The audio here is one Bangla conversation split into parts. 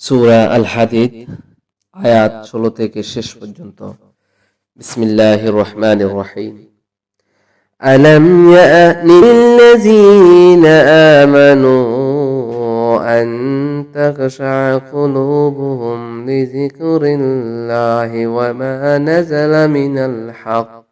সূরা আল হাদিদ আয়াত ষোলো থেকে শেষ পর্যন্ত বিসমিল্লাহির রহমানির রহিম ألم يأن للذين آمنوا أن تخشع قلوبهم لذكر الله وما نزل من الحق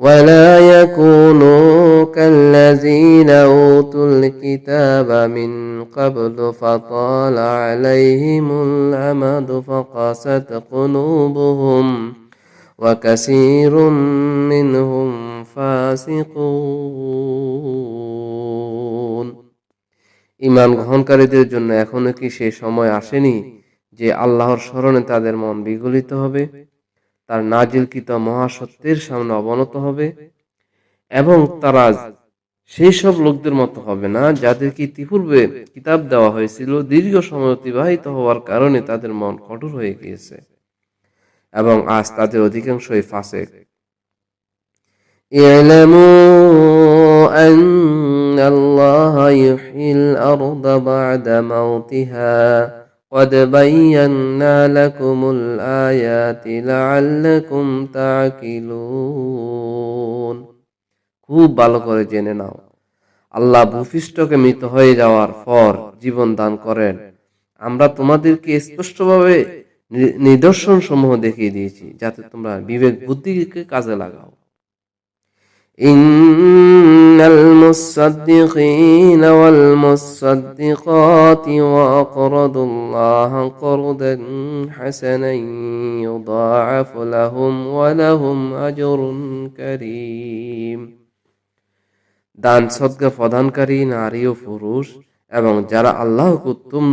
ولا يكونوا كالذين أوتوا الكتاب من قبل فطال عليهم الأمد فقست قلوبهم وكثير منهم فاسقون ইমান গ্রহণকারীদের জন্য এখনো কি সেই সময় আসেনি যে আল্লাহর স্মরণে তাদের মন বিগলিত হবে তার নাজিলকৃত মহাসত্যের সামনে অবনত হবে এবং তারা সেই সব লোকদের মতো হবে না যাদেরকে ইতিপূর্বে কিতাব দেওয়া হয়েছিল দীর্ঘ সময় অতিবাহিত হওয়ার কারণে তাদের মন কঠোর হয়ে গিয়েছে এবং আজ তাদের অধিকাংশই ফাঁসে اعلموا أن الله يحيي الأرض بعد موتها قد بينا لكم الآيات لعلكم تعقلون খুব ভালো করে জেনে নাও আল্লাহ ভূপৃষ্ঠকে মৃত হয়ে যাওয়ার পর জীবন দান করেন আমরা তোমাদেরকে স্পষ্টভাবে নিদর্শন সমূহ দেখিয়ে দিয়েছি যাতে তোমরা বিবেক বুদ্ধিকে কাজে লাগাও إن المصدقين والمصدقات وأقرضوا الله قرضا حسنا يضاعف لهم ولهم أجر كريم দান সদ্গা প্রদানকারী নারী ও পুরুষ এবং যারা আল্লাহকে উত্তম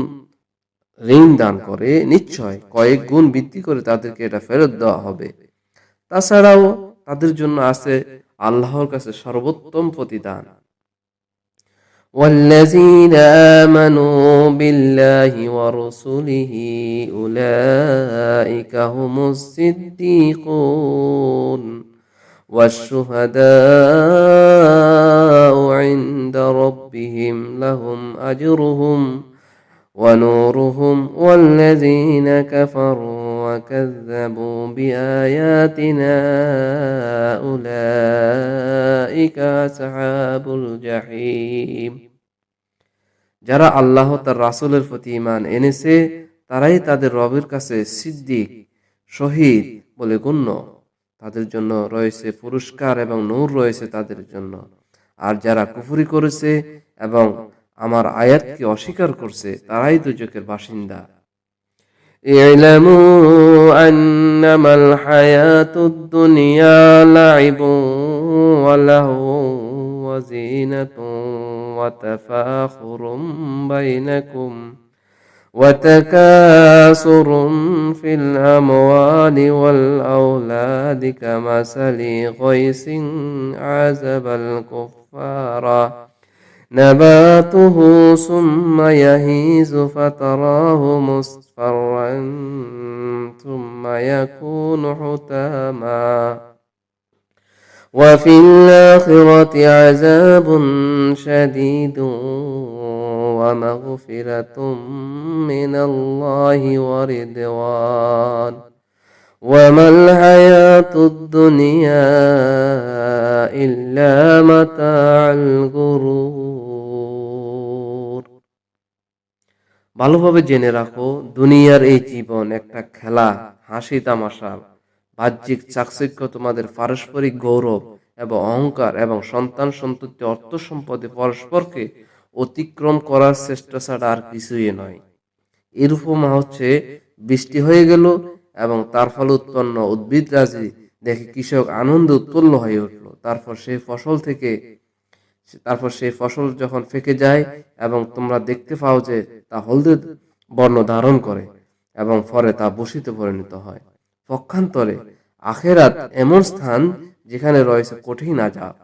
ঋণ দান করে নিশ্চয় কয়েক গুণ বৃদ্ধি করে তাদেরকে এটা ফেরত দেওয়া হবে তাছাড়াও তাদের জন্য আছে আল্লাহর কাছে সর্বোত্তম প্রতিদান والذين آمنوا بالله ورسله أولئك هم الصديقون والشهداء عند ربهم لهم أجرهم ونورهم والذين كفروا وكذبوا بآياتنا أولئك أصحاب الجحيم যারা আল্লাহ তার রাসূলের প্রতি ঈমান এনেছে তারাই তাদের রবের কাছে সিদ্দিক শহীদ বলে গণ্য তাদের জন্য রয়েছে পুরস্কার এবং নূর রয়েছে তাদের জন্য আর যারা কুফরি করেছে এবং আমার আয়াতকে অস্বীকার করছে তারাই দুজকের বাসিন্দা اعلموا أنما الحياة الدنيا لعب ولهو وزينة وتفاخر بينكم وتكاثر في الأموال والأولاد كمثل غيث عزب الكفار. نباته ثم يهيز فتراه مصفرا ثم يكون حتاما. وفي الآخرة عذاب شديد ومغفرة من الله ورضوان وما الحياة الدنيا إلا متاع الغرور ভালোভাবে জেনে রাখো দুনিয়ার এই জীবন একটা খেলা হাসি তামাশা বাহ্যিক চাকচিক্য তোমাদের পারস্পরিক গৌরব এবং অহংকার এবং সন্তান সন্ততি অর্থ সম্পদে পরস্পরকে অতিক্রম করার চেষ্টা ছাড়া আর কিছুই নয়। এর উপমা হচ্ছে, বৃষ্টি হয়ে গেল এবং তার ফলে উৎপন্ন উদ্ভিদ রাজি দেখে কৃষক আনন্দ উৎপন্ন হয়ে উঠল। তারপর সেই ফসল থেকে, তারপর সেই ফসল যখন ফেকে যায় এবং তোমরা দেখতে পাও যে তা হলদে বর্ণ ধারণ করে এবং ফলে তা বসিতে পরিণত হয়। পক্ষান্তরে আখেরাত এমন স্থান যেখানে রয়েছে কঠিন আজাব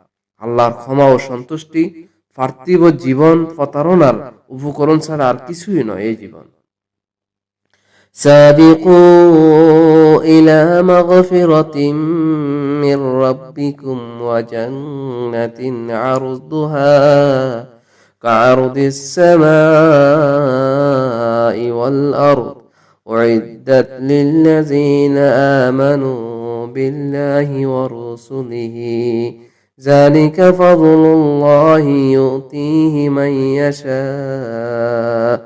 আল্লাহর ক্ষমা ও সন্তুষ্টি পার্থিব জীবন প্রতারণার উপকরণ ছাড়া আর কিছুই নয় এই জীবন سابقوا إلى مغفرة من ربكم وجنة عرضها كعرض السماء والأرض أعدت للذين آمنوا بالله ورسله ذلك فضل الله يؤتيه من يشاء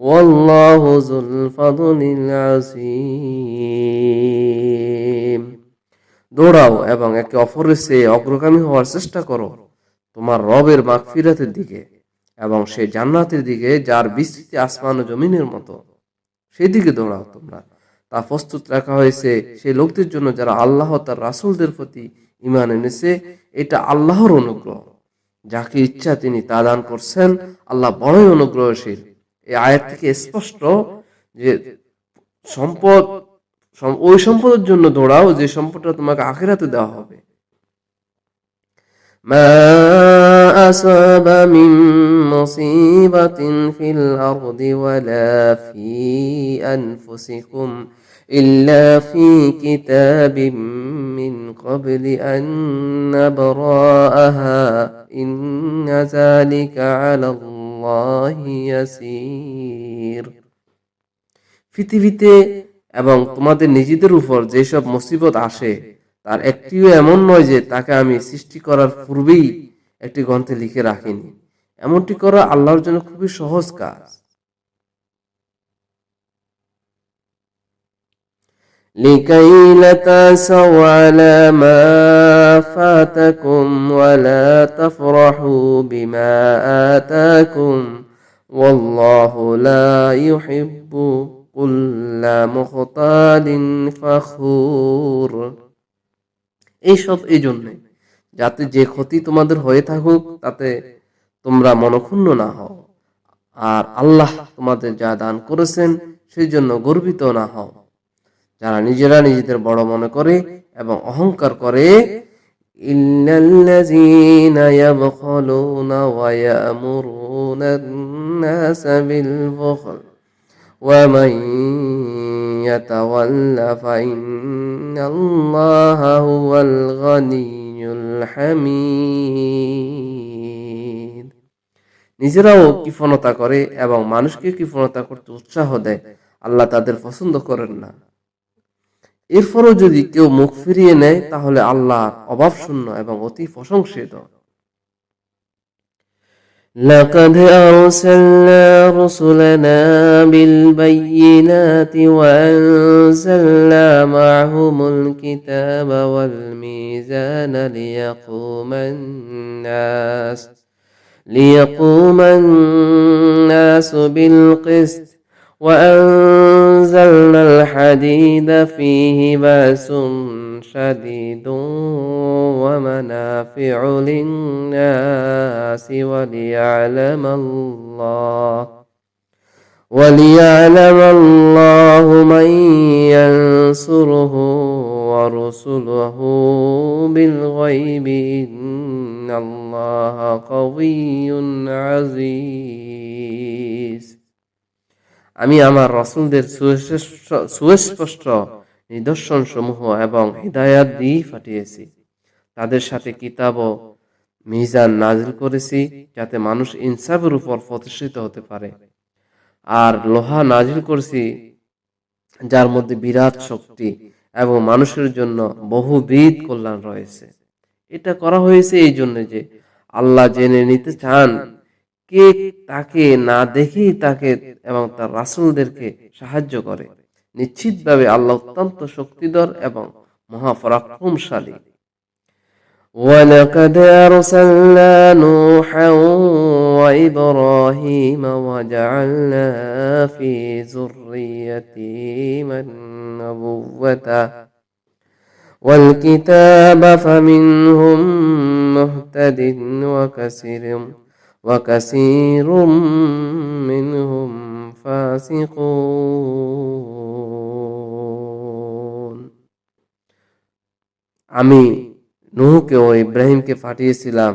والله ذو الفضل العظيم দৌড়াও এবং একে অপরের চেয়ে অগ্রগামী হওয়ার চেষ্টা করো তোমার রবের মাগফিরাতের দিকে এবং সে জান্নাতের দিকে যার বিস্তৃতি আসমান ও জমিনের মতো সেই দিকে দৌড়াও তোমরা। তা প্রস্তুত রাখা হয়েছে সেই লোকদের জন্য যারা আল্লাহ তার রাসূলদের প্রতি ইমান এনেছে, এটা আল্লাহর অনুগ্রহ। যাকে ইচ্ছা তিনি তা দান করছেন, আল্লাহ বড়ই অনুগ্রহশীল। এই আয়াত থেকে স্পষ্ট যে সম্পদ, সম- ওই সম্পদের জন্য দৌড়াও যে সম্পদটা তোমাকে আখেরাতে দেওয়া হবে। ما أصاب من مصيبة في الأرض ولا في أنفسكم إلا في كتاب من قبل أن نبرأها إن ذلك على الله يسير পৃথিবীতে এবং তোমাদের নিজেদের উপর যেসব মুসিবত আসে তার একটিও এমন নয় যে তাকে আমি সৃষ্টি করার পূর্বেই একটি গ্রন্থে লিখে রাখিনি এমনটি করা আল্লাহর জন্য খুবই সহজ কাজ لكي لا تأسوا على ما فاتكم ولا تفرحوا بما آتاكم والله لا يحب كل مختال فخور এইসব এই জন্যে যাতে যে ক্ষতি তোমাদের হয়ে থাকুক তাতে তোমরা মনক্ষুণ্ণ না হও আর আল্লাহ তোমাদের যা দান করেছেন সেই জন্য গর্বিত না হও যারা নিজেরা নিজেদের বড় মনে করে এবং অহংকার করে ইল্লাল্লাযীনা ইয়াবখালুনা ওয়া ইয়ামুরুনা الناس بالبخل ومن يتول فإن الله هو الغني নিজেরাও কৃপণতা করে এবং মানুষকে কৃপণতা করতে উৎসাহ দেয়। আল্লাহ তাদের পছন্দ করেন না। এরপরও যদি কেউ মুখ ফিরিয়ে নেয় তাহলে আল্লাহ অভাব শূন্য এবং অতি প্রশংসিত। لقد أرسلنا رسلنا بالبينات وأنزلنا معهم الكتاب والميزان ليقوم الناس ليقوم الناس بالقسط وأنزلنا الحديد فيه بأس شديد ومنافع للناس وليعلم الله وليعلم الله من ينصره ورسله بالغيب إن الله قوي عزيز আমি আমার রসুলদের সুস্পষ্ট- নিদর্শন সমূহ এবং হৃদায়াত দিয়ে পাঠিয়েছি তাদের সাথে কিতাব ও মিজান নাজিল করেছি যাতে মানুষ ইনসাফের উপর প্রতিষ্ঠিত হতে পারে। আর লোহা নাজিল করেছি যার মধ্যে বিরাট শক্তি এবং মানুষের জন্য বহুবিধ কল্যাণ রয়েছে। এটা করা হয়েছে এই জন্য যে আল্লাহ জেনে নিতে চান কে তাকে না দেখেই তাকে এবং তার রাসূলদেরকে সাহায্য করে নিশ্চিতভাবে আল্লাহ অত্যন্ত শক্তিধর এবং মহাপরাক্রমশালী ولقد أرسلنا نوحا وإبراهيم وجعلنا في ذريتهما النبوة والكتاب فمنهم مهتد وكثير وكثير منهم فاسقون আমি নুহকে ও ইব্রাহিমকে পাঠিয়েছিলাম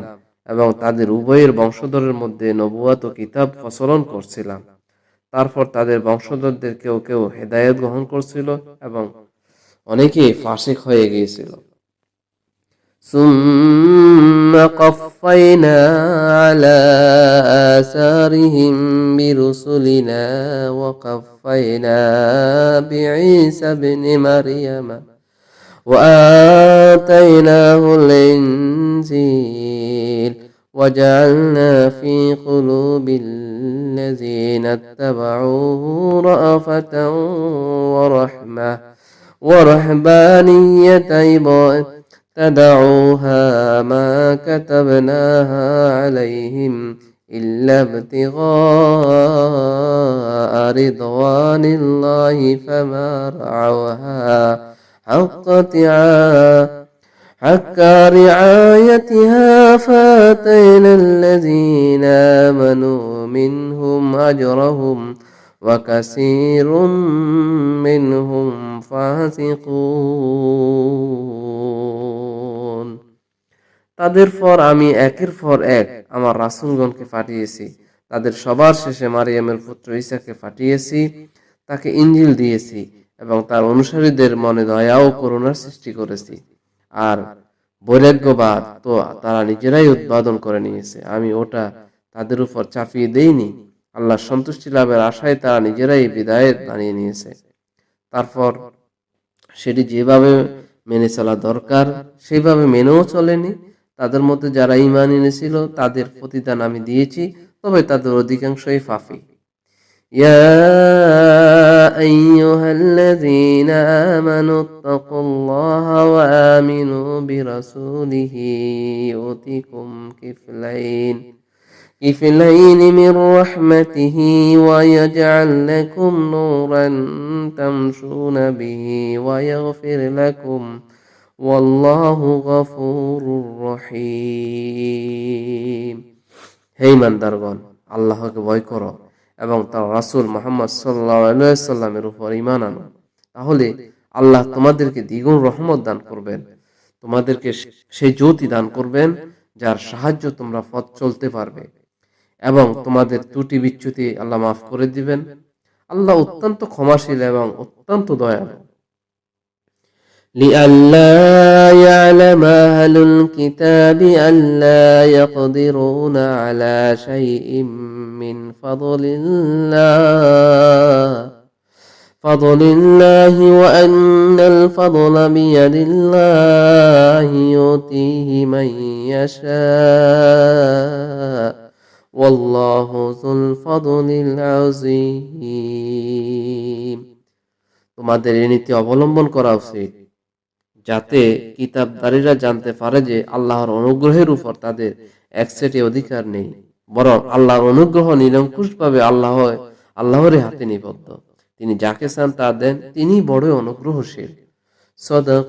এবং তাদের উভয়ের বংশধরের মধ্যে নবুয়াত ও কিতাব প্রচলন করছিলাম তারপর তাদের বংশধরদের কেউ কেউ হেদায়েত গ্রহণ করছিল এবং অনেকেই ফাসিক হয়ে গিয়েছিল ثم قفينا على آثارهم برسلنا وقفينا بعيسى ابن مريم وآتيناه الإنجيل وجعلنا في قلوب الذين اتبعوه رأفة ورحمة ورهبانية ابتدعوها ما كتبناها عليهم إلا ابتغاء رضوان الله فما رعوها حق حق رعايتها فاتينا الذين آمنوا منهم أجرهم وكثير منهم فاسقون তাদের পর আমি একের পর এক আমার রাসূলগণকে পাঠিয়েছি তাদের সবার শেষে মারিয়ামের পুত্র ঈসাকে পাঠিয়েছি তাকে ইঞ্জিল দিয়েছি এবং তার অনুসারীদের মনে দয়া ও করুণার সৃষ্টি করেছি আর বৈরাগ্যবাদ তো তারা নিজেরাই উৎপাদন করে নিয়েছে আমি ওটা তাদের উপর চাপিয়ে দেইনি আল্লাহর সন্তুষ্টি লাভের আশায় তারা নিজেরাই বিদায়ের বানিয়ে নিয়েছে তারপর সেটি যেভাবে মেনে চলা দরকার সেইভাবে মেনেও চলেনি তাদের মধ্যে যারা ইমান এনেছিল তাদের প্রতিদান আমি দিয়েছি তবে তাদের অধিকাংশই ফাফি يا أيها الذين آمنوا اتقوا الله وآمنوا برسوله يؤتكم كفلين كفلين من رحمته ويجعل لكم نورا تمشون به ويغفر لكم والله غفور رحيم হে ইমানদারগণ আল্লাহকে ভয় করো এবং তার রাসূল মুহাম্মদ সাল্লাল্লাহু আলাইহি সাল্লামের উপর ঈমান আনো তাহলে আল্লাহ তোমাদেরকে দ্বিগুণ রহমত দান করবেন তোমাদেরকে সেই জ্যোতি দান করবেন যার সাহায্য তোমরা পথ চলতে পারবে এবং তোমাদের ত্রুটি বিচ্যুতি আল্লাহ মাফ করে দিবেন আল্লাহ অত্যন্ত ক্ষমাশীল এবং অত্যন্ত দয়ালু لئلا يعلم أهل الكتاب ألا يقدرون على شيء من فضل الله فضل الله وأن الفضل بيد الله يؤتيه من يشاء والله ذو الفضل العظيم তোমাদের এই নীতি অবলম্বন করা উচিত যাতে কিতাবদারীরা জানতে পারে যে আল্লাহর অনুগ্রহের উপর তাদের এক সেটে অধিকার নেই বরং আল্লাহর অনুগ্রহ নিরঙ্কুশভাবে আল্লাহ আল্লাহরই হাতে নিবদ্ধ তিনি যাকে চান তা দেন তিনি বড় অনুগ্রহশীল সদক